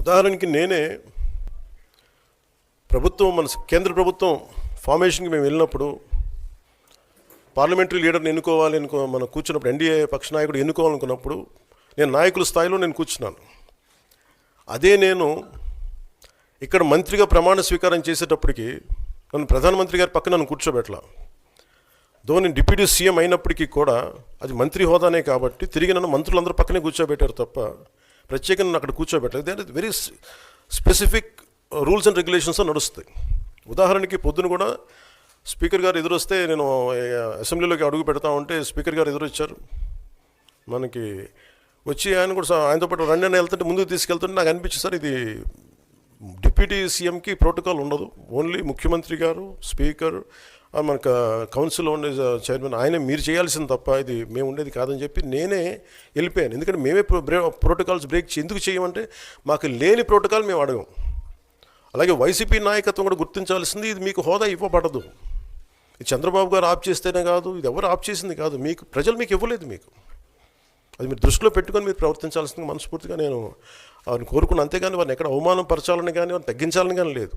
ఉదాహరణకి నేనే ప్రభుత్వం మన కేంద్ర ప్రభుత్వం ఫార్మేషన్కి మేము వెళ్ళినప్పుడు పార్లమెంటరీ లీడర్ని ఎన్నుకోవాలి అనుకో మనం కూర్చున్నప్పుడు ఎన్డీఏ పక్ష నాయకుడు ఎన్నుకోవాలనుకున్నప్పుడు నేను నాయకుల స్థాయిలో నేను కూర్చున్నాను. అదే నేను ఇక్కడ మంత్రిగా ప్రమాణ స్వీకారం చేసేటప్పటికి నన్ను ప్రధానమంత్రి గారి పక్కన నన్ను కూర్చోబెట్టలా. దో నేను డిప్యూటీ సీఎం అయినప్పటికీ కూడా అది మంత్రి హోదానే కాబట్టి తిరిగి నన్ను మంత్రులందరూ పక్కనే కూర్చోబెట్టారు తప్ప ప్రత్యేకంగా అక్కడ కూర్చోబెట్టలేదు. They very specific rules and regulations నడుస్తాయి. ఉదాహరణకి పొద్దున కూడా స్పీకర్ గారు ఎదురొస్తే నేను uh, అసెంబ్లీలోకి అడుగు పెడతా ఉంటే స్పీకర్ గారు ఎదురొచ్చారు. మనకి వచ్చి ఆయన కూడా ఆయనతో పాటు రండి అని వెళ్తుంటే ముందుకు తీసుకెళ్తుంటే నాకు అనిపించింది సార్ ఇది డిప్యూటీ సీఎంకి ప్రోటోకాల్ ఉండదు. ఓన్లీ ముఖ్యమంత్రి గారు స్పీకర్ మన మనకు కౌన్సిల్లో ఉండే చైర్మన్ ఆయన మీరు చేయాల్సింది తప్ప ఇది మేము ఉండేది కాదని చెప్పి నేనే వెళ్ళిపోయాను. ఎందుకంటే మేమే ప్రోటోకాల్స్ బ్రేక్ ఎందుకు చేయమంటే మాకు లేని ప్రోటోకాల్ మేము అడగం. అలాగే వైసీపీ నాయకత్వం కూడా గుర్తించాల్సింది ఇది మీకు హోదా ఇవ్వబడదు. ఇది చంద్రబాబు గారు ఆప్ చేస్తేనే కాదు ఇది ఎవరు ఆప్ చేసింది కాదు మీకు ప్రజలు మీకు ఇవ్వలేదు మీకు. అది మీరు దృష్టిలో పెట్టుకొని మీరు ప్రవర్తించాల్సింది మనస్ఫూర్తిగా నేను వారిని కోరుకున్న అంతేగాని వారిని ఎక్కడ అవమానం పరచాలని కానీ వారిని తగ్గించాలని కానీ లేదు.